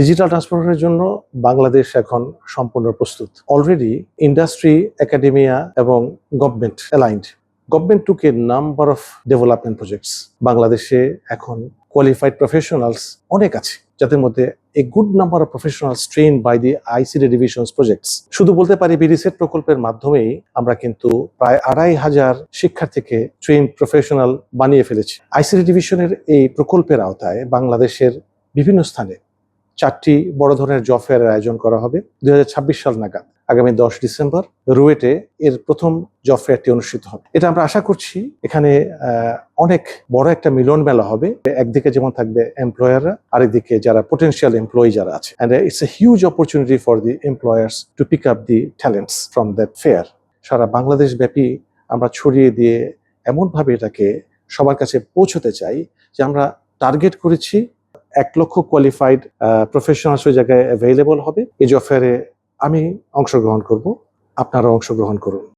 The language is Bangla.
ডিজিটাল ট্রান্সফরমেশনের জন্য বাংলাদেশ এখন সম্পূর্ণ প্রস্তুত। অলরেডি ইন্ডাস্ট্রি একাডেমিয়া এবং government aligned government took number of development projects বাংলাদেশে এখন কোয়ালিফাইড প্রফেশনালস অনেক আছে, যাদের মধ্যে a good number of professionals train by the ICD divisions projects শুধু বলতে পারি বিডিসেট প্রকল্পের মাধ্যমেই আমরা কিন্তু প্রায় আড়াই হাজার শিক্ষার্থীকে ট্রেন প্রফেশনাল বানিয়ে ফেলেছি। আইসিডি ডিভিশনের এই প্রকল্পের আওতায় বাংলাদেশের বিভিন্ন স্থানে চারটি বড় ধরনের জব ফেয়ারের আয়োজন করা হবে। দু হাজার ছাব্বিশ সাল নাগাদ, আগামী দশ ডিসেম্বর, রুয়েটে এর প্রথম জব ফেয়ারটি অনুষ্ঠিত হবে। এটা আমরা আশা করছি এখানে অনেক বড় একটা মিলন মেলা হবে। একদিকে যেমন থাকবে এমপ্লয়াররা আরেকদিকে যারা পোটেনশিয়াল এমপ্লয়ি যারা আছে। And it's a huge opportunity for the employers to pick up the talents from that fair সারা বাংলাদেশ ব্যাপী আমরা ছড়িয়ে দিয়ে এমনভাবে এটাকে সবার কাছে পৌঁছতে চাই যে আমরা টার্গেট করেছি এক লক্ষ কোয়ালিফাইড প্রফেশনালস ওই জায়গায় অ্যাভেলেবল হবে। এই জফেয়ারে ফেয়ারে আমি অংশগ্রহণ করব। আপনারা অংশগ্রহণ করুন।